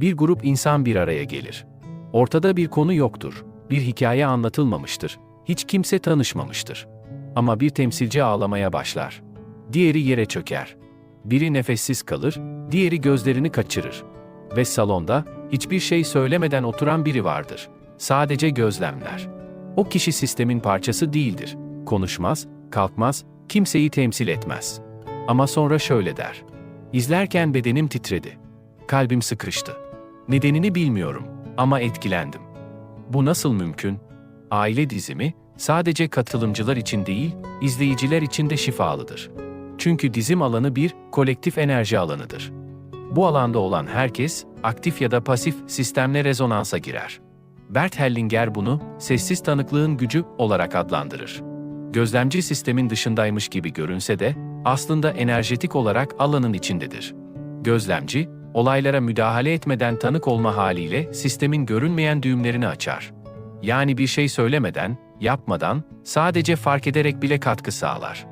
Bir grup insan bir araya gelir. Ortada bir konu yoktur. Bir hikaye anlatılmamıştır. Hiç kimse tanışmamıştır. Ama bir temsilci ağlamaya başlar. Diğeri yere çöker. Biri nefessiz kalır, diğeri gözlerini kaçırır. Ve salonda hiçbir şey söylemeden oturan biri vardır. Sadece gözlemler. O kişi sistemin parçası değildir. Konuşmaz, kalkmaz, kimseyi temsil etmez. Ama sonra şöyle der. İzlerken bedenim titredi. Kalbim sıkıştı. Nedenini bilmiyorum ama etkilendim. Bu nasıl mümkün? Aile dizimi sadece katılımcılar için değil, izleyiciler için de şifalıdır. Çünkü dizim alanı bir kolektif enerji alanıdır. Bu alanda olan herkes aktif ya da pasif sistemle rezonansa girer. Bert Hellinger bunu sessiz tanıklığın gücü olarak adlandırır. Gözlemci sistemin dışındaymış gibi görünse de aslında enerjetik olarak alanın içindedir. Gözlemci, olaylara müdahale etmeden tanık olma haliyle sistemin görünmeyen düğümlerini açar. Yani bir şey söylemeden, yapmadan, sadece fark ederek bile katkı sağlar.